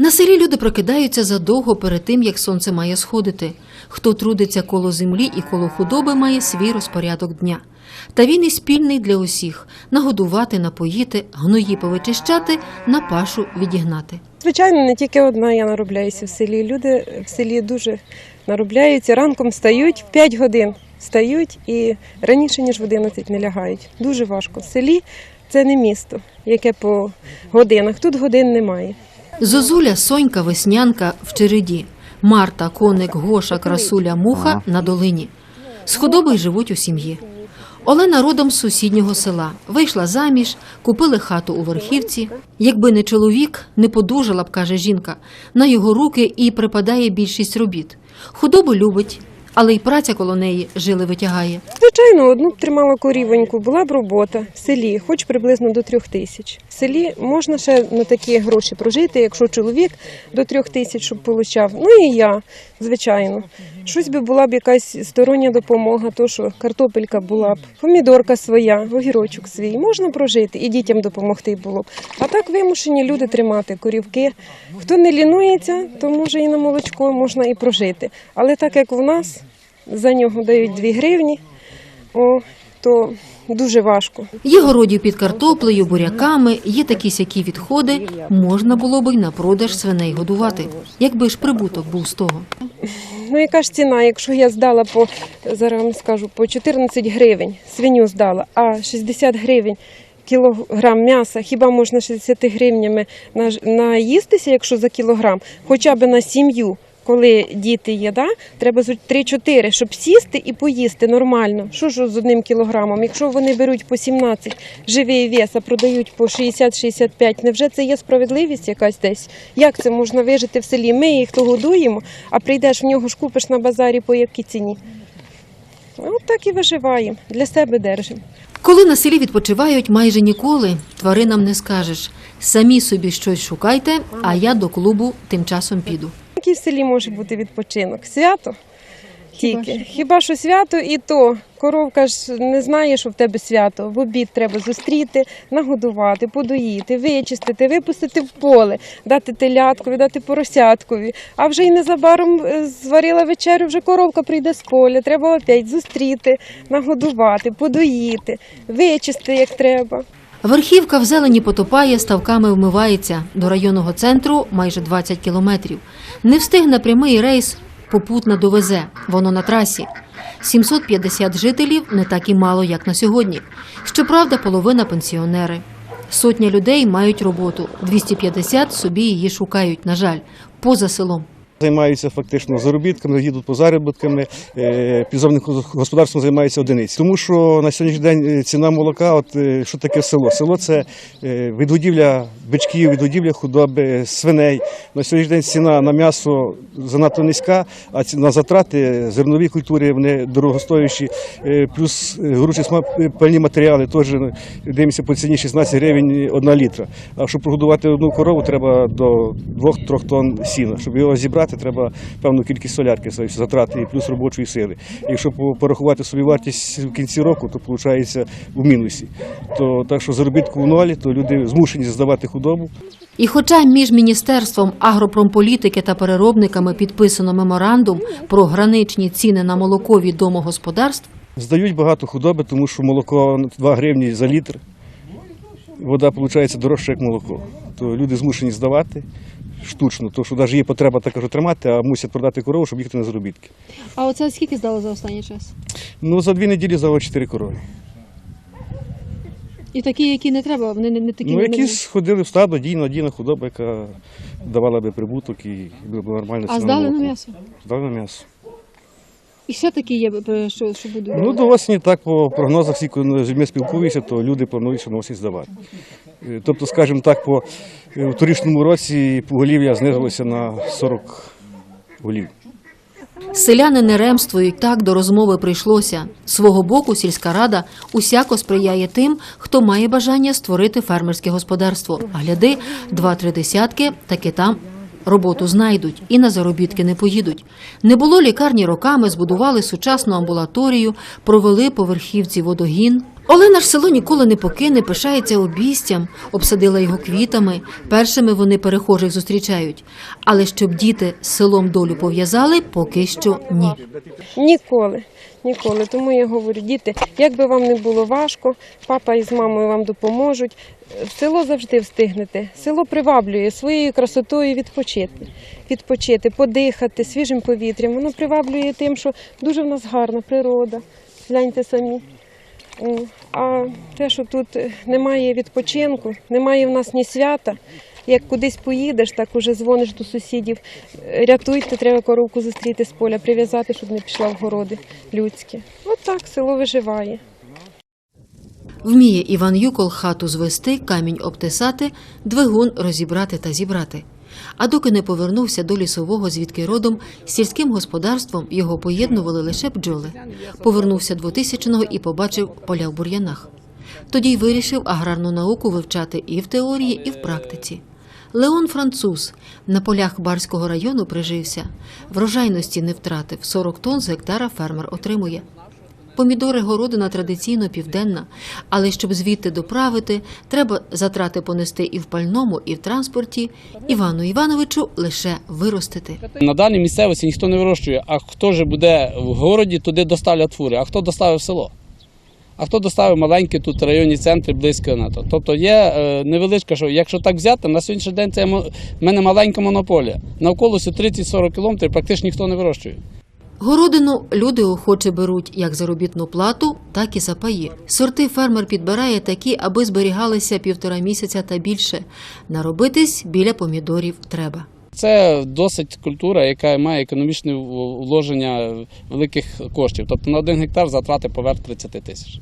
На селі люди прокидаються задовго перед тим, як сонце має сходити. Хто трудиться коло землі і коло худоби, має свій розпорядок дня. Та він і спільний для усіх нагодувати, напоїти, гної повичищати, на пашу відігнати. Звичайно, не тільки одна я наробляюся в селі. Люди в селі дуже наробляються. Ранком встають в 5 годин встають і раніше, ніж в 11 не лягають. Дуже важко. В селі це не місто, яке по годинах. Тут годин немає. Зозуля, Сонька, Веснянка в череді. Марта, коник, Гоша, красуля, муха на долині. З худобою живуть у сім'ї. Олена родом з сусіднього села. Вийшла заміж, купили хату у верхівці. Якби не чоловік, не подужала б, каже жінка. На його руки і припадає більшість робіт. Худобу любить, але й праця коло неї жили витягає. Звичайно, одну тримала корівоньку, була б робота в селі, хоч приблизно до трьох тисяч. В селі можна ще на такі гроші прожити, якщо чоловік до трьох тисяч щоб получав. Ну і я, звичайно. Щось би була б якась стороння допомога, то що картопелька була б, помідорка своя, огірочок свій. Можна прожити і дітям допомогти було б. А так вимушені люди тримати корівки. Хто не лінується, то може і на молочко можна і прожити. Але так як у нас за нього дають 2 гривні, о, то дуже важко. Є городів під картоплею, буряками, є такі сякі відходи. Можна було б й на продаж свиней годувати, якби ж прибуток був з того. Ну яка ж ціна, якщо я здала по зараз вам скажу по 14 гривень, свиню здала, а 60 гривень. Кілограм м'яса, хіба можна 60 гривнями наїстися, якщо за кілограм, хоча б на сім'ю, коли діти є, да? треба зо- 3-4, щоб сісти і поїсти нормально. Що ж з одним кілограмом? Якщо вони беруть по 17 живий вес, а продають по 60-65, невже це є справедливість якась десь? Як це можна вижити в селі? Ми їх то годуємо, а прийдеш в нього ж купиш на базарі по якій ціні? От так і виживаємо, для себе держимо. Коли на селі відпочивають майже ніколи, тваринам не скажеш. Самі собі щось шукайте, а я до клубу тим часом піду. Який в селі може бути відпочинок? Свято? Тільки. Хіба що свято і то. Коровка ж не знає, що в тебе свято. В обід треба зустріти, нагодувати, подоїти, вичистити, випустити в поле, дати теляткові, дати поросяткові. А вже й незабаром е, зварила вечерю, вже коровка прийде з поля. Треба опять зустріти, нагодувати, подоїти, вичисти як треба. Верхівка в зелені потопає, ставками вмивається. До районного центру майже 20 кілометрів. Не встигне прямий рейс, попутно довезе. Воно на трасі. 750 жителів не так і мало, як на сьогодні. Щоправда, половина пенсіонери. Сотня людей мають роботу, 250 собі її шукають, на жаль, поза селом. Займаються фактично заробітками, їдуть по заробітками, е, підземним господарством займаються одиниці. Тому що на сьогоднішній день ціна молока, от е, що таке село? Село це е, відгодівля бичків, відгодівля худоби, свиней. На сьогоднішній день ціна на м'ясо занадто низька, а ці- на затрати зернові культури вони дорогостоящі, Е, плюс горючі пальні матеріали теж е, дивимося по ціні 16 гривень одна літра. А щоб прогодувати одну корову, треба до 2-3 тонн сіна. Щоб його зібрати, треба певну кількість солярки затрати і плюс робочої сили. Якщо по- порахувати собі вартість в кінці року, то виходить в мінусі. То так що заробітку в нолі, то люди змушені здавати худобу. І хоча між міністерством агропромполітики та переробниками підписано меморандум про граничні ціни на молоко від домогосподарств, Здають багато худоби, тому що молоко 2 гривні за літр. Вода виходить дорожча, як молоко. То люди змушені здавати штучно, тому що навіть є потреба така, що тримати, а мусять продати корову, щоб їхати на заробітки. А оце скільки здало за останній час? Ну, за дві неділі здало 4 корови. І такі, які не треба, вони не, не такі Ну, не- якісь ходили в стадо, дійна, дійна худоба, яка давала би прибуток і була б нормальна ціна А здали на м'ясо. Здали на м'ясо. І ще такі є, е, що, що будуть. Ну, до осені так по прогнозах, всі, коли з людьми спілкуюся, то люди планують, що на осінь здавати. Е, Тобто, скажімо так, по е, в торічному році поголів'я знизилося на 40 голів. селяни не ремствують, так до розмови прийшлося. З Свого боку сільська рада усяко сприяє тим, хто має бажання створити фермерське господарство. А гляди, два-три десятки, таки там роботу знайдуть і на заробітки не поїдуть. Не було лікарні роками, збудували сучасну амбулаторію, провели поверхівці водогін. Олена ж село ніколи не покине, пишається обійстям, обсадила його квітами. Першими вони перехожих зустрічають. Але щоб діти з селом долю пов'язали, поки що ні. Ніколи. Ніколи. Тому я говорю, діти, як би вам не було важко, папа із мамою вам допоможуть. В село завжди встигнете. Село приваблює своєю красотою відпочити, відпочити, подихати свіжим повітрям. Воно приваблює тим, що дуже в нас гарна природа. Гляньте самі. О, А те, що тут немає відпочинку, немає в нас ні свята. Як кудись поїдеш, так уже дзвониш до сусідів. «Е, Рятуйте, треба коровку зустріти з поля, прив'язати, щоб не пішла в городи людські. От так село виживає. Вміє Іван Юкол хату звести, камінь обтесати, двигун розібрати та зібрати. А доки не повернувся до лісового, звідки родом, з сільським господарством його поєднували лише бджоли. Повернувся 2000-го і побачив поля в бур'янах. Тоді й вирішив аграрну науку вивчати і в теорії, і в практиці. Леон француз на полях Барського району прижився. Врожайності не втратив 40 тонн з гектара фермер отримує. Помідори городина традиційно південна, але щоб звідти доправити, треба затрати понести і в пальному, і в транспорті. Івану Івановичу лише виростити. На даній місцевості ніхто не вирощує, а хто ж буде в городі, туди доставлять фури, а хто доставив село? А хто доставив маленькі тут районні центри близько на то. Тобто є е, невеличка, що якщо так взяти, на сьогоднішній день це в мене маленька монополія. Навколо 30-40 кілометрів практично ніхто не вирощує. Городину люди охоче беруть як заробітну плату, так і за паї. Сорти фермер підбирає такі, аби зберігалися півтора місяця та більше. Наробитись біля помідорів треба. Це досить культура, яка має економічне вложення великих коштів. Тобто на один гектар затрати поверх 30 тисяч.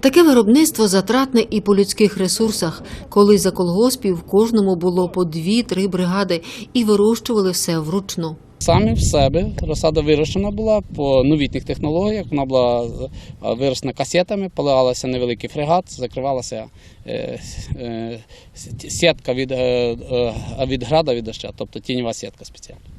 Таке виробництво затратне і по людських ресурсах. Колись за колгоспів в кожному було по дві-три бригади і вирощували все вручну. Самі в себе розсада вирощена була по новітніх технологіях. Вона була е, вирощена касетами, поливалася невеликий фрегат, закривалася е, е, сітка від, від града від доща, тобто тіньова сітка спеціальна.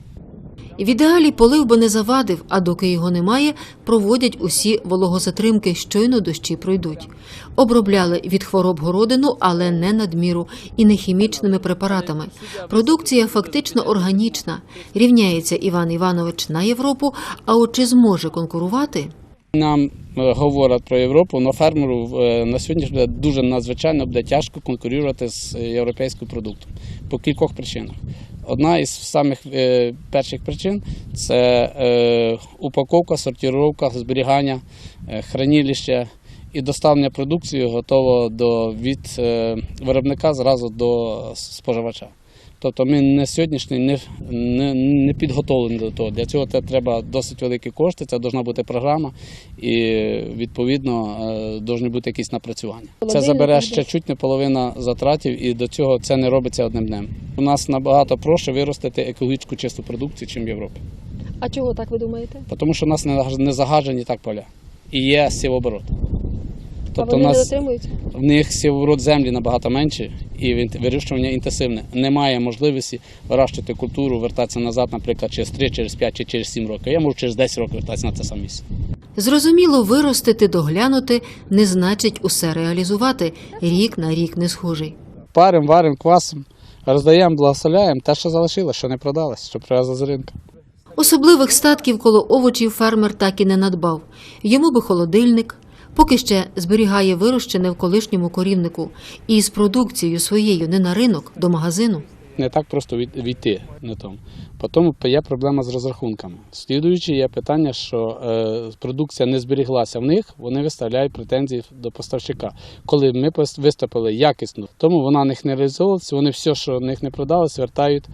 В ідеалі полив би не завадив, а доки його немає, проводять усі вологозатримки, щойно дощі пройдуть. Обробляли від хвороб городину, але не надміру і не хімічними препаратами. Продукція фактично органічна. Рівняється Іван Іванович на Європу, а от чи зможе конкурувати? Нам е, говорять про Європу, але фермеру е, на сьогодні буде дуже надзвичайно буде тяжко конкурувати з е, європейським продуктом по кількох причинах. Одна із самих е, перших причин це е, упаковка, сортировка, зберігання, е, хранилище і доставлення продукції готово до від виробника зразу до споживача. Тобто ми на сьогоднішній не, не, не підготовлені до того. Для цього те треба досить великі кошти, це повинна бути програма і відповідно е, повинні бути якісь напрацювання. Це забере ще чуть не половина затратів, і до цього це не робиться одним днем. У нас набагато проще виростити екологічну чисту продукцію, ніж в Європі. А чого так ви думаєте? Тому що у нас не, не загажені так поля. І є сівоборот. А Тобто вони у не нас дотримують? в них сівоборот землі набагато менший і він- вирощування інтенсивне. Немає можливості вирощувати культуру, вертатися назад, наприклад, через 3, через 5 чи через 7 років. Я можу через 10 років вертатися на це саме місце. Зрозуміло, виростити, доглянути не значить усе реалізувати. Рік на рік не схожий. Парим, варим, квасом, роздаємо, благословляємо. Те, що залишилось, що не продалось, що привезли з ринку. Особливих статків коло овочів фермер так і не надбав. Йому би холодильник, поки ще зберігає вирощене в колишньому корівнику, і з продукцією своєю не на ринок, до магазину. Не так просто війти на тому. Потім є проблема з розрахунками. Слідуючи, є питання, що е, продукція не зберіглася в них, вони виставляють претензії до поставщика. Коли ми виступили якісно, тому вона не реалізовувалася, вони все, що в них не продали, звертають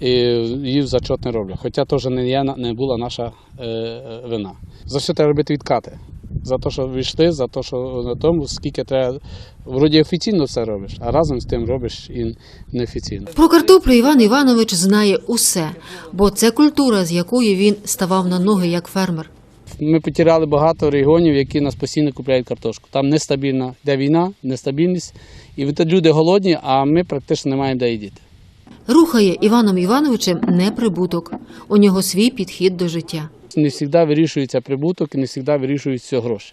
і її в зачот не роблять. Хоча теж не, була наша е, е, вина. За що треба робити відкати? За те, що війшли, за те, що на тому, скільки треба. Вроді офіційно все робиш, а разом з тим робиш і неофіційно. Про картоплю Іван Іванович знає усе, бо це культура, з якою він ставав на ноги як фермер. Ми потеряли багато регіонів, які нас постійно купляють картошку. Там нестабільна, де війна, нестабільність. І люди голодні, а ми практично не маємо де їдіти. Рухає Іваном Івановичем не прибуток. У нього свій підхід до життя. Не завжди вирішується прибуток і не завжди вирішуються гроші.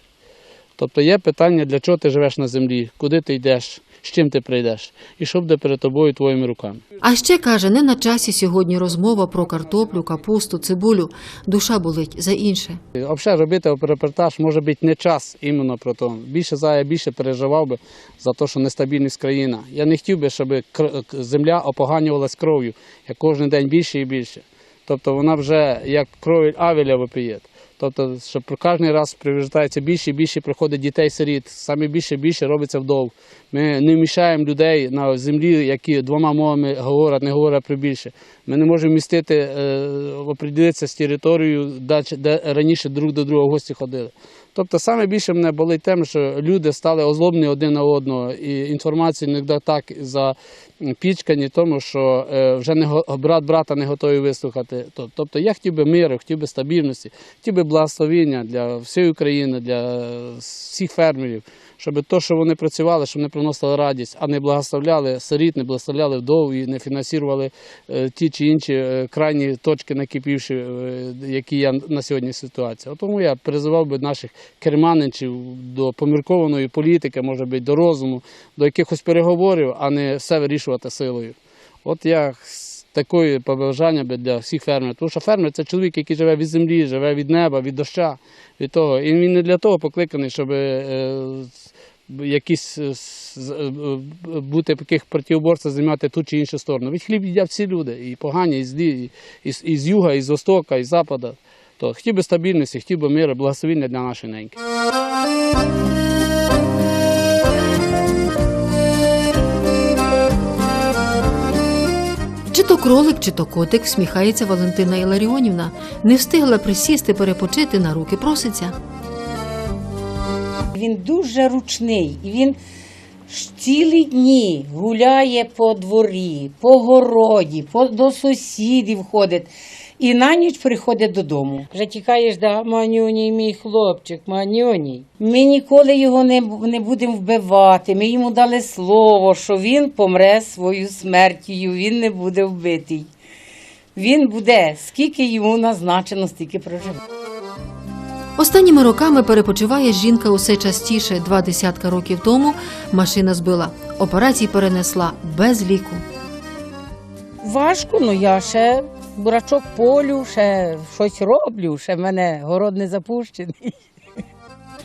Тобто є питання, для чого ти живеш на землі, куди ти йдеш, з чим ти прийдеш, і що буде перед тобою твоїми руками. А ще каже, не на часі сьогодні розмова про картоплю, капусту, цибулю. Душа болить за інше. Взагалі робити репортаж може бути не час іменно про то. Більше за я більше переживав би за те, що нестабільність країна. Я не хотів би, щоб земля опоганювалась кров'ю, як кожен день більше і більше. Тобто вона вже як крові Авеля випіє. Тобто, що кожен раз привертається більше і більше приходить дітей-сиріт, саме більше і більше робиться вдов. Ми не вміщаємо людей на землі, які двома мовами говорять, не говорять про більше. Ми не можемо містити, е, оприділитися з територією, де раніше друг до друга гості ходили. Тобто саме більше мене болить тим, що люди стали озлобні один на одного, і інформацію іноді так запічкані, тому що е, вже не брат брата не готові вислухати. Тобто я хотів би миру, хотів би стабільності, хотів би благословіння для всієї України, для всіх фермерів, щоб то, що вони працювали, щоб вони приносили радість, а не благословляли сиріт, не благословляли вдов і не фінансували е, ті чи інші е, крайні точки накипівші, е, які є на сьогодні ситуація. Тому я призивав би наших керманичів до поміркованої політики, може бути, до розуму, до якихось переговорів, а не все вирішувати силою. От я такої побажання би для всіх фермерів. Тому що фермер це чоловік, який живе від землі, живе від неба, від доща, від того. І він не для того покликаний, щоб якісь е, е, е, бути таких протиоборців, займати ту чи іншу сторону. Від хліб їдять всі люди, і погані, і злі, і, і, і з юга, і з востока, і з запада. То хотів би стабільності, хотів би миру, благословіння для нашої неньки. Чи то кролик, чи то котик, всміхається Валентина Іларіонівна. Не встигла присісти, перепочити, на руки проситься. Він дуже ручний і він цілі дні гуляє по дворі, по городі, по, до сусідів ходить. І на ніч приходить додому. Вже тікаєш, да, манюній, мій хлопчик, манюній. Ми ніколи його не, не будемо вбивати. Ми йому дали слово, що він помре свою смертю, він не буде вбитий. Він буде, скільки йому назначено, стільки проживе. Останніми роками перепочиває жінка усе частіше. Два десятка років тому машина збила. Операції перенесла без ліку. Важко, ну я ще бурачок полю, ще щось роблю, ще в мене город не запущений.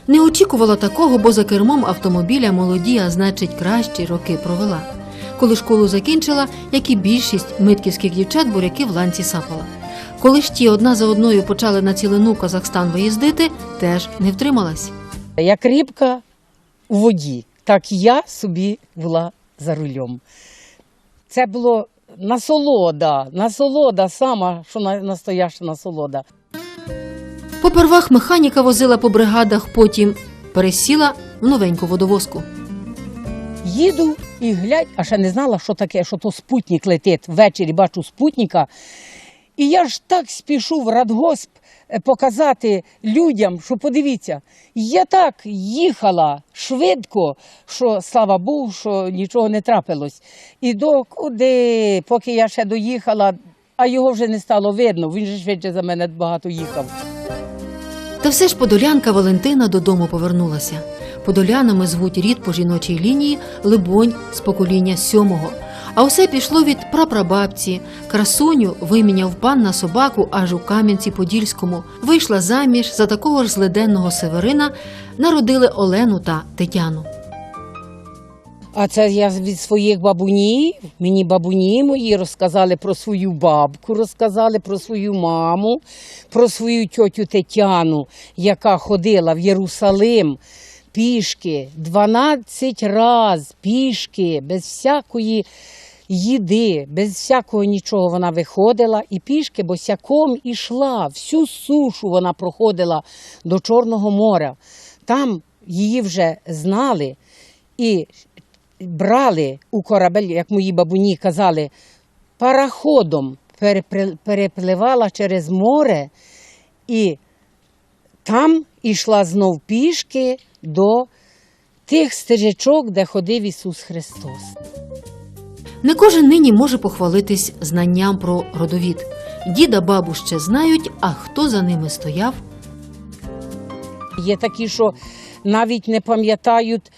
Не очікувала такого, бо за кермом автомобіля молоді, а значить кращі роки провела. Коли школу закінчила, як і більшість митківських дівчат, буряки в ланці сапала. Коли ж ті одна за одною почали на цілину Казахстан виїздити, теж не втрималась. Як рибка у воді, так і я собі була за рулем. Це було насолода, насолода сама, що настояща насолода. Попервах механіка возила по бригадах, потім пересіла в новеньку водовозку. Їду і глядь, а ще не знала, що таке, що то спутник летить. Ввечері бачу спутника. І я ж так спішу в радгосп е, показати людям, що подивіться, я так їхала швидко, що слава Богу, що нічого не трапилось. І до куди, поки я ще доїхала, а його вже не стало видно. Він же швидше за мене багато їхав. Та все ж подолянка Валентина додому повернулася. Подолянами звуть рід по жіночій лінії, либонь з покоління сьомого. А усе пішло від прапрабабці. Красуню виміняв пан на собаку аж у Кам'янці-Подільському. Вийшла заміж за такого ж злиденного Северина, народили Олену та Тетяну. А це я від своїх бабунів. Мені бабуні мої розказали про свою бабку, розказали про свою маму, про свою тьотю Тетяну, яка ходила в Єрусалим пішки 12 раз пішки, без всякої їди, без всякого нічого вона виходила і пішки босяком ішла. Всю сушу вона проходила до Чорного моря. Там її вже знали і брали у корабель, як мої бабуні казали, параходом перепливала через море і там ішла знов пішки до тих стежечок, де ходив Ісус Христос. Не кожен нині може похвалитись знанням про родовід. Діда бабу ще знають, а хто за ними стояв, Є такі, що навіть не пам'ятають.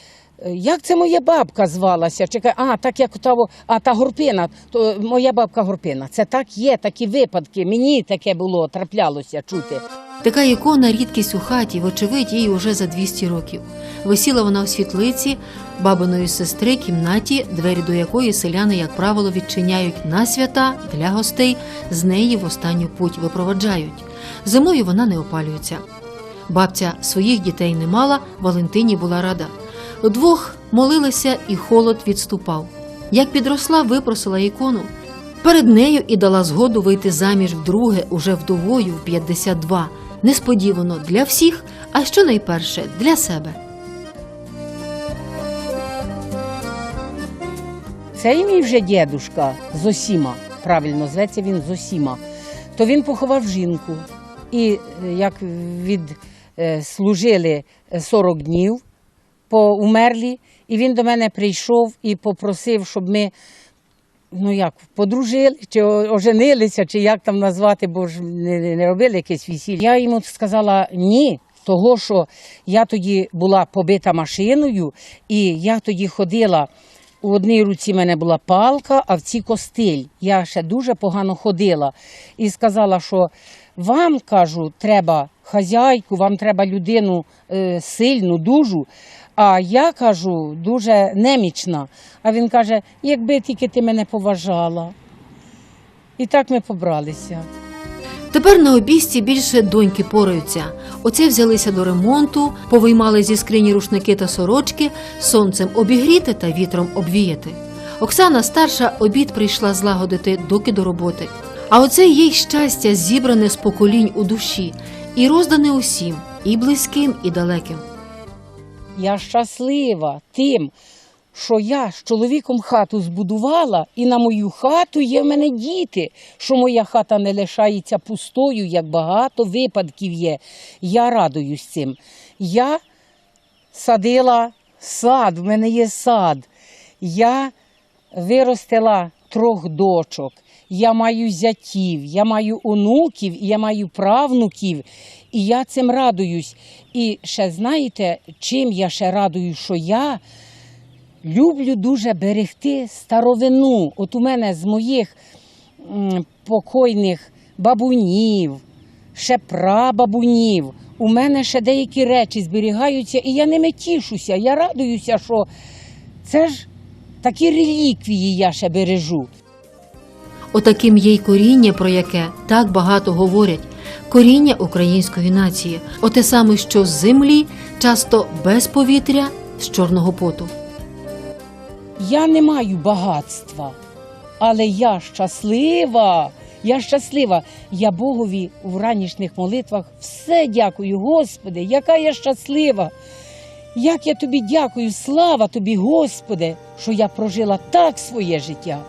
е, Як це моя бабка звалася? Чекай, а так як того, а та горпина, то моя бабка горпина. Це так є, такі випадки. Мені таке було, траплялося чути. Така ікона рідкість у хаті, вочевидь, їй уже за 200 років. Висіла вона в світлиці бабиної сестри, кімнаті, двері до якої селяни, як правило, відчиняють на свята для гостей, з неї в останню путь випроваджають. Зимою вона не опалюється. Бабця своїх дітей не мала, Валентині була рада. Удвох молилися, і холод відступав. Як підросла, випросила ікону. Перед нею і дала згоду вийти заміж вдруге, уже вдовою в 52. Несподівано для всіх, а що найперше для себе. Це мій вже дідушка Зосіма, правильно зветься він Зосіма. То він поховав жінку. І е, як відслужили 40 днів по умерлі, і він до мене прийшов і попросив, щоб ми ну як, подружили, чи оженилися, чи як там назвати, бо ж не робили якесь весілля. Я йому сказала ні. Того, що я тоді була побита машиною, і я тоді ходила. У одній руці в мене була палка, а в цій костиль. Я ще дуже погано ходила. І сказала, що вам, кажу, треба хазяйку, вам треба людину е, сильну, дужу. А я кажу, дуже немічна. А він каже, якби тільки ти мене поважала. І так ми побралися. Тепер на обійсті більше доньки пораються. Оце взялися до ремонту, повиймали зі скрині рушники та сорочки, сонцем обігріти та вітром обвіяти. Оксана старша обід прийшла злагодити доки до роботи. А оце їй щастя зібране з поколінь у душі і роздане усім, і близьким, і далеким. Я щаслива тим, що я з чоловіком хату збудувала, і на мою хату є в мене діти, що моя хата не лишається пустою, як багато випадків є. Я радуюсь цим. Я садила сад, в мене є сад. Я виростила трьох дочок. Я маю зятів, я маю онуків, я маю правнуків, і я цим радуюсь. І ще знаєте, чим я ще радую, що я люблю дуже берегти старовину. От у мене з моїх покойних бабунів, ще прабабунів. У мене ще деякі речі зберігаються, і я ними тішуся. Я радуюся, що це ж такі реліквії я ще бережу. Отаким є й коріння, про яке так багато говорять. Коріння української нації, оте саме, що з землі, часто без повітря, з чорного поту. Я не маю багатства, але я щаслива. Я щаслива. Я Богові у ранішніх молитвах все дякую, Господи, яка я щаслива. Як я тобі дякую, слава тобі, Господи, що я прожила так своє життя.